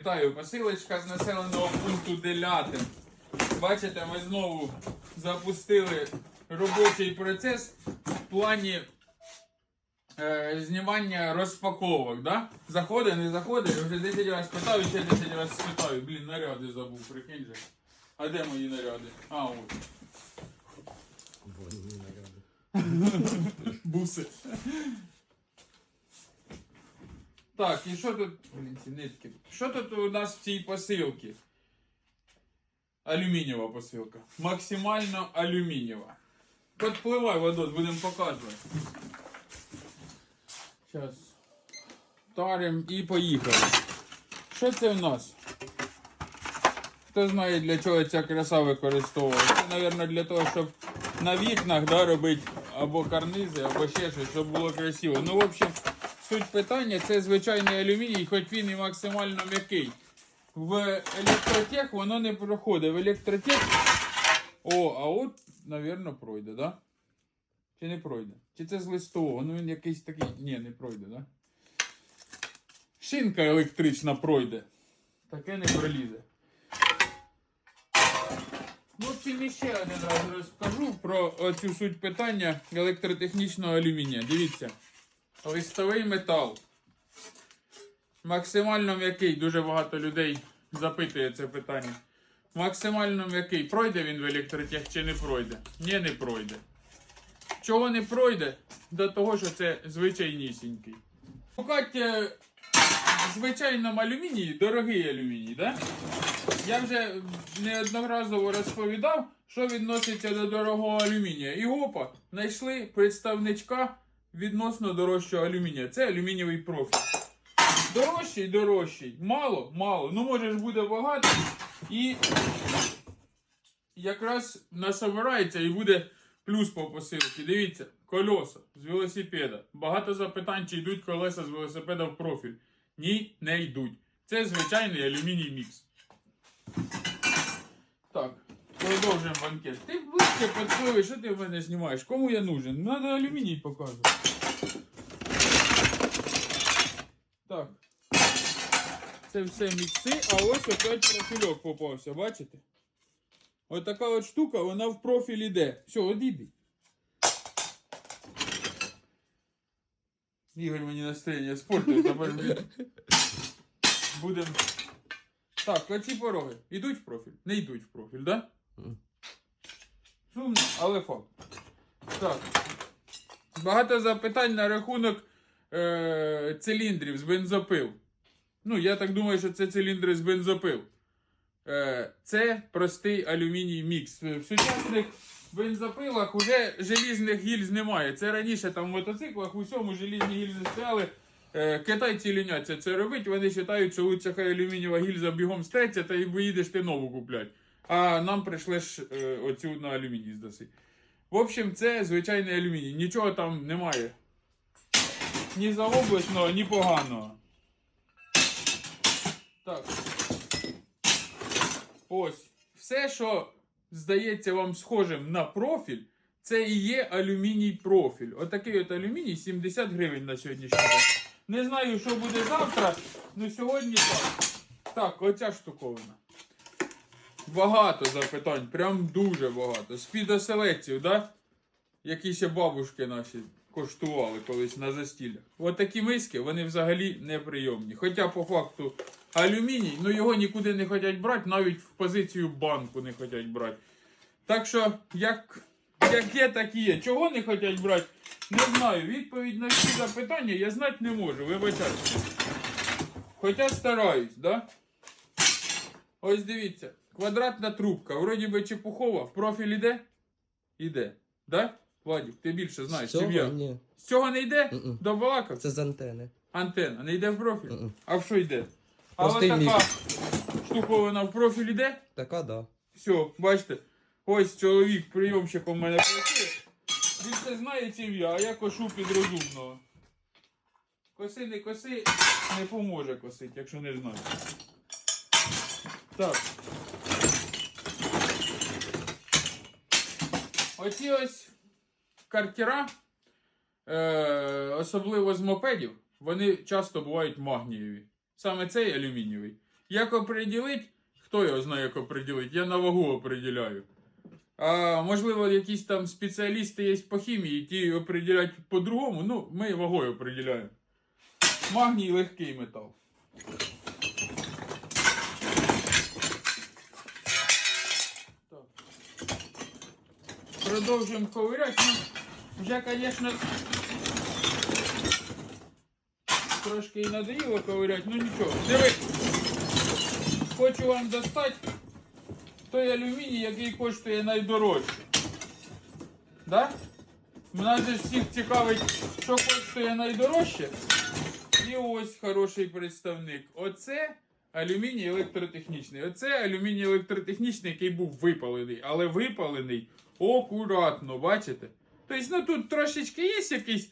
Вітаю, посилочка з населеного пункту Делятин. Бачите, ми знову запустили робочий процес в плані е, знімання розпаковок. Да? Заходить, не заходить, вже 10 разів питаю, ще 10 разів спитаю. Блін, наряди забув, прикинь же. А де мої наряди? А, от. Буси. Так, і що тут. Блін, ці нитки. Що тут у нас в цій посилці? Алюмінієва посилка. Максимально алюмінієва. Подпливай, Вадос, будемо показувати. Зараз. Тарим і поїхали. Що це в нас? Хто знає, для чого ця краса використовується? Це, мабуть, для того, щоб на вікнах да, робити або карнизи, або ще щось, щоб було красиво. Ну, в общем, суть питання це звичайний алюміній, хоч він і максимально м'який. В електротех воно не проходить. В електротех. О, а от, мабуть, пройде, да? Чи не пройде? Чи це з листового? Ну він якийсь такий. Ні, не пройде, да? Шинка електрична пройде. Таке не пролізе. Ну, общем, іще один раз розкажу про цю суть питання електротехнічного алюмінія. Дивіться. Листовий метал. Максимально м'який. Дуже багато людей запитує це питання. Максимально м'який. Пройде він в електротех чи не пройде? Ні, не пройде. Чого не пройде? До того, що це звичайнісінький. Шукати в звичайному алюмінії дорогий алюміній, да? Я вже неодноразово розповідав, що відноситься до дорогого алюмінія. І опа, знайшли представничка відносно дорожчого алюмінія. Це алюмінієвий профіль. Дорожчий, дорожчий. Мало, мало. Ну, може ж буде багато. І якраз насобирається і буде плюс по посилці. Дивіться, колеса з велосипеда. Багато запитань, чи йдуть колеса з велосипеда в профіль. Ні, не йдуть. Це звичайний алюміній мікс. Так, продовжуємо банкет. Ти ближче підпливи, що ти в мене знімаєш? Кому я нужен? Надо алюміній показувати. Так. Це все мікси, а ось опять профільок попався, бачите? Ось така от штука, вона в профіль іде. Все, одійди. Ігор мені настроєння спорту, тепер. Будемо. Так, оці пороги. Ідуть в профіль? Не йдуть в профіль, да? Сумно, але факт. Так. Багато запитань на рахунок е- циліндрів з бензопил. Ну, я так думаю, що це циліндри з бензопил. Е- це простий алюміній мікс. В сучасних бензопилах уже желізних гільз немає. Це раніше там в мотоциклах у всьому желізні гільзи стояли. Е, Китайці ліняться це робити, вони вважають, що лучше хай алюмінієва гільза бігом стреться, та й поїдеш ти нову купляти. А нам прийшли е, оцю на алюміній здаси. В общем, це звичайний алюміній. Нічого там немає. Ні заоблачного, ні поганого. Так. Ось. Все, що здається вам схожим на профіль, це і є алюміній профіль. Отакий от алюміній 70 гривень на сьогоднішній день. Не знаю, що буде завтра, але сьогодні так. Так, оця штуковина. Багато запитань, прям дуже багато. З Спідоселекцію, да? Які ще бабушки наші коштували колись на застіллях. От такі миски, вони взагалі неприйомні. Хоча по факту алюміній, ну його нікуди не хочуть брати, навіть в позицію банку не хочуть брати. Так що, як, як є, так і є. Чого не хочуть брати, не знаю. Відповідь на всі запитання я знати не можу, вибачайте. Хоча стараюсь, да? Ось дивіться, квадратна трубка, вроді би чепухова, в профіль іде? Іде. Да? Владик, ти більше знаєш, З цього чим я. ні. З цього не йде? Мгм. До балакав? Це з антени. Антенна, не йде в профіль? Мгм. А в що йде? А ось Простий така штуковина в профіль йде? Така, да. Все, бачите, ось чоловік прийомщиком у мене працює. Він це знає, чим я, а я кошу під розумного. Коси не коси, не поможе косити, якщо не знаєш. Так. Оці ось картера, е, особливо з мопедів, вони часто бувають магнієві. Саме цей алюмінієвий. Як оприділить, хто його знає, як оприділить, я на вагу оприділяю. А можливо, якісь там спеціалісти є по хімії, ті оприділяють по-другому. Ну, ми вагою оприділяємо. Магній легкий метал. Продовжуємо ковиряти. Ну, вже, звісно, трошки і надоїло ковиряти, ну нічого. Диви. Хочу вам достати той алюміній, який коштує найдорожче. Да? Нас же всіх цікавить, що коштує найдорожче. І ось хороший представник. Оце алюміній електротехнічний. Оце алюміній електротехнічний, який був випалений. Але випалений акуратно, бачите? Тобто, ну тут трошечки є якісь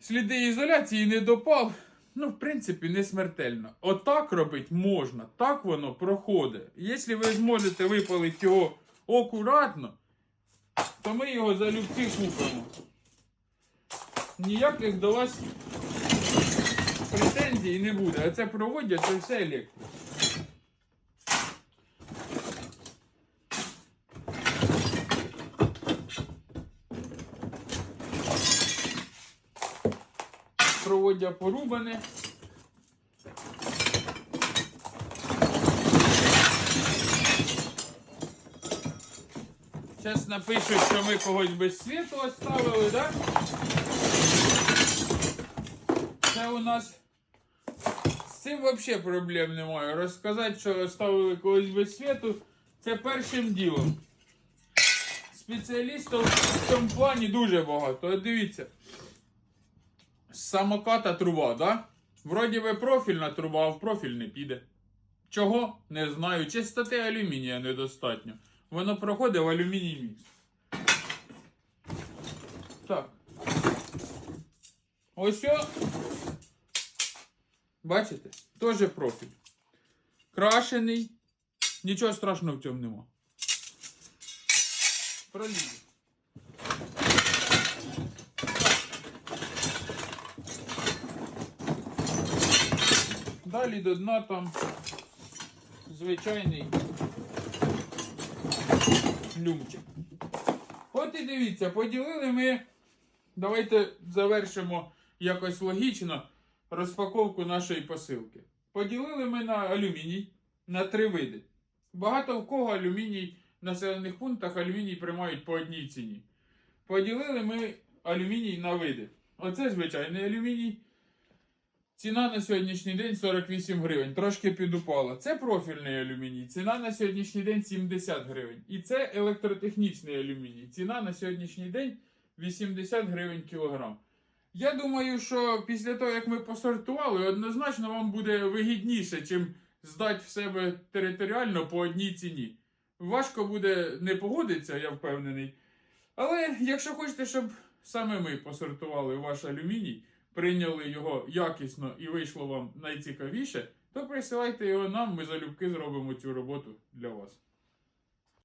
сліди ізоляції, недопал. Ну, в принципі, не смертельно. Отак робити можна, так воно проходить. Якщо ви зможете випалити його акуратно, то ми його залюбки купимо. Ніяких до вас претензій не буде. А це проводять, це все електро. Проводдя порубане. Зараз напишуть, що ми когось без світу оставили, да? Це у нас цим взагалі проблем немає. Розказати, що оставили когось без світу, це першим ділом. Спеціалістів в цьому плані дуже багато. От дивіться. Самоката труба, да? Вроді би профільна труба, а в профіль не піде. Чого? Не знаю. Чистоти алюмінія недостатньо. Воно проходить в алюміній мікс. Так. Ось. Бачите? Теж профіль. Крашений. Нічого страшного в цьому нема. Пролізь. Далі до дна там звичайний люмчик. От і дивіться, поділили ми. Давайте завершимо якось логічно розпаковку нашої посилки. Поділили ми на алюміній на три види. Багато в кого алюміній в населених пунктах алюміній приймають по одній ціні. Поділили ми алюміній на види. Оце звичайний алюміній. Ціна на сьогоднішній день 48 гривень, трошки підупала. Це профільний алюміній. Ціна на сьогоднішній день 70 гривень. І це електротехнічний алюміній. Ціна на сьогоднішній день 80 гривень кілограм. Я думаю, що після того, як ми посортували, однозначно вам буде вигідніше, чим здати в себе територіально по одній ціні. Важко буде не погодитися, я впевнений. Але якщо хочете, щоб саме ми посортували ваш алюміній, прийняли його якісно і вийшло вам найцікавіше, то присилайте його нам, ми залюбки зробимо цю роботу для вас.